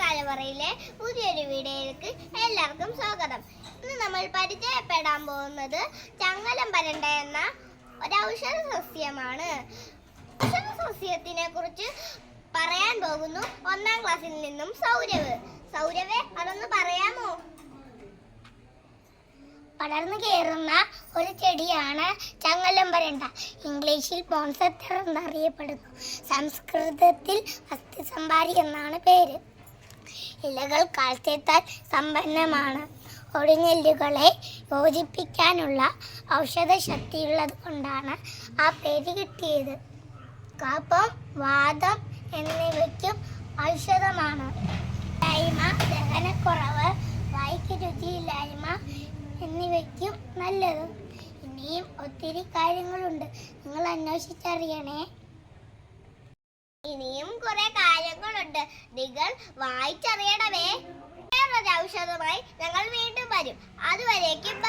കാലവറയിലെ പുതിയൊരു വീഡിയോയിലേക്ക് എല്ലാവർക്കും സ്വാഗതം. ഇന്ന് നമ്മൾ പരിചയപ്പെടാൻ പോകുന്നത് ചങ്ങലം പരണ്ട എന്ന ഒരു ഔഷധ സസ്യമാണ്. ഔഷധ സസ്യത്തിനെ കുറിച്ച് പറയാൻ പോകുന്നു ഒന്നാം ക്ലാസ്സിൽ നിന്നും സൗരവ്. സൗരവെ അതൊന്ന് പറയാമോ? പടർന്നു കയറുന്ന ഒരു ചെടിയാണ് ചങ്ങലം പരണ്ട ഇംഗ്ലീഷിൽ പോൺസത്തർ എന്നറിയപ്പെടുന്നു. സംസ്കൃതത്തിൽ അസ്ഥിസംഭാരി എന്നാണ് പേര്. ഇലകൾ കാൽസ്യത്താൽ സമ്പന്നമാണ്. ഒടിഞ്ഞെല്ലുകളെ യോജിപ്പിക്കാനുള്ള ഔഷധ ശക്തിയുള്ളത് കൊണ്ടാണ് ആ പേര് കിട്ടിയത്. കഫം വാദം എന്നിവയ്ക്കും ഔഷധമാണ്. ദഹനക്കുറവ് വായിക്ക് രുചിയില്ലായ്മ എന്നിവയ്ക്കും നല്ലത്. ഇനിയും ഒത്തിരി കാര്യങ്ങളുണ്ട്. നിങ്ങൾ അന്വേഷിച്ചറിയണേ. ഇനിയും കുറെ കാര്യങ്ങളുണ്ട്. നിങ്ങൾ വായിച്ചറിയണമേ. ഔഷധമായി ഞങ്ങൾ വീണ്ടും വരും. അതുവരേക്കും